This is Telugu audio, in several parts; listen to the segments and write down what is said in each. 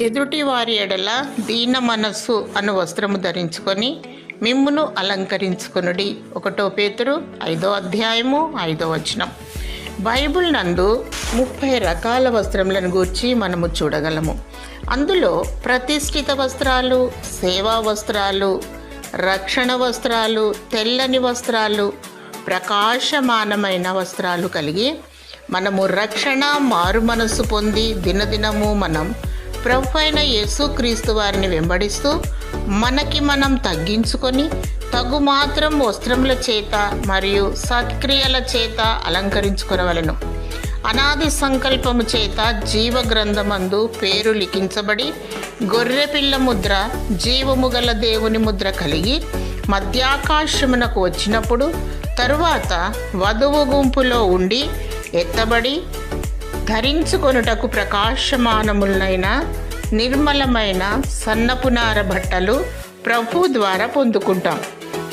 ఎదుటి వారి ఎడల దీన మనస్సు అను వస్త్రము ధరించుకొని మిమ్మును అలంకరించుకొనుడి. ఒకటో పేతురు ఐదో అధ్యాయము ఐదో వచనం. బైబిల్ నందు ముప్పై రకాల వస్త్రములను గూర్చి మనము చూడగలము. అందులో ప్రతిష్ఠిత వస్త్రాలు సేవా వస్త్రాలు రక్షణ వస్త్రాలు తెల్లని వస్త్రాలు ప్రకాశమానమైన వస్త్రాలు కలిగి మనము రక్షణ మారు మనస్సు పొంది దినదినము మనం ప్రభు అయిన యేసుక్రీస్తు వారిని వెంబడిస్తూ మనకి మనం తగ్గించుకొని తగు మాత్రం వస్త్రముల చేత మరియు సత్క్రియల చేత అలంకరించుకునవలను. అనాది సంకల్పము చేత జీవ గ్రంథమందు పేరు లిఖించబడి గొర్రెపిల్ల ముద్ర జీవము గల దేవుని ముద్ర కలిగి మధ్యాకాశమునకు వచ్చినప్పుడు తరువాత వధువు గుంపులో ఉండి ఎత్తబడి ధరించుకొనుటకు ప్రకాశమానములైన నిర్మలమైన సన్నపునార బట్టలు ప్రభు ద్వారా పొందుకుంటాం.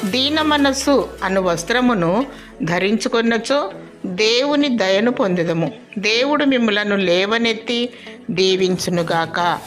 దీన మనస్సు అను వస్త్రమును ధరించుకున్నచో దేవుని దయను పొందుదము. దేవుడు మిమ్మలను లేవనెత్తి దీవించునుగాక.